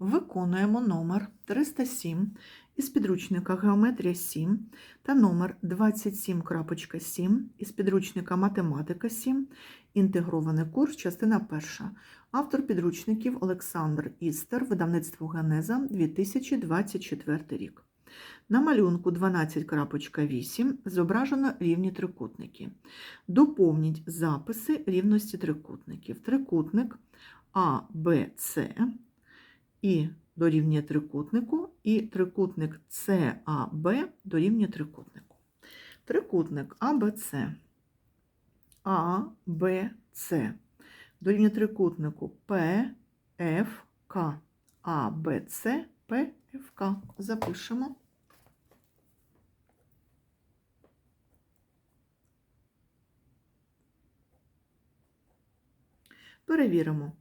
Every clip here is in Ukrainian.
Виконуємо номер 307 із підручника Геометрія 7 та номер 27.7 із підручника Математика 7, інтегрований курс, частина 1. Автор підручників Олександр Істер, видавництво Генеза, 2024 рік. На малюнку 12.8 зображено рівні трикутники. Доповніть записи рівності трикутників. Трикутник А, Б, С і дорівнює трикутнику, і трикутник САБ дорівнює трикутнику. Трикутник АБЦ, АБЦ дорівнює трикутнику ПФК, АБЦ, ПФК. Запишемо. Перевіримо.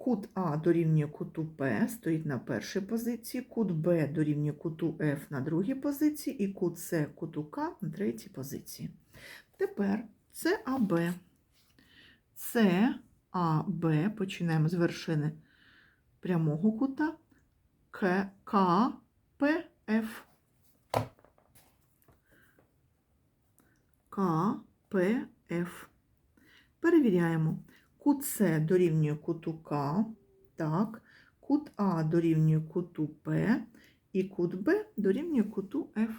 Кут А дорівнює куту П стоїть на першій позиції, кут Б дорівнює куту Ф на другій позиції і кут С куту К на третій позиції. Тепер САБ. САБ, починаємо з вершини прямого кута К, К, П, Ф. К, П, Ф. Перевіряємо. Кут С дорівнює куту К, так, кут А дорівнює куту П і кут Б дорівнює куту Ф.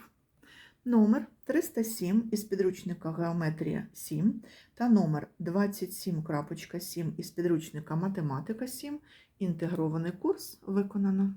Номер 307 із підручника Геометрія 7 та номер 27.7 із підручника Математика 7. Інтегрований курс виконано.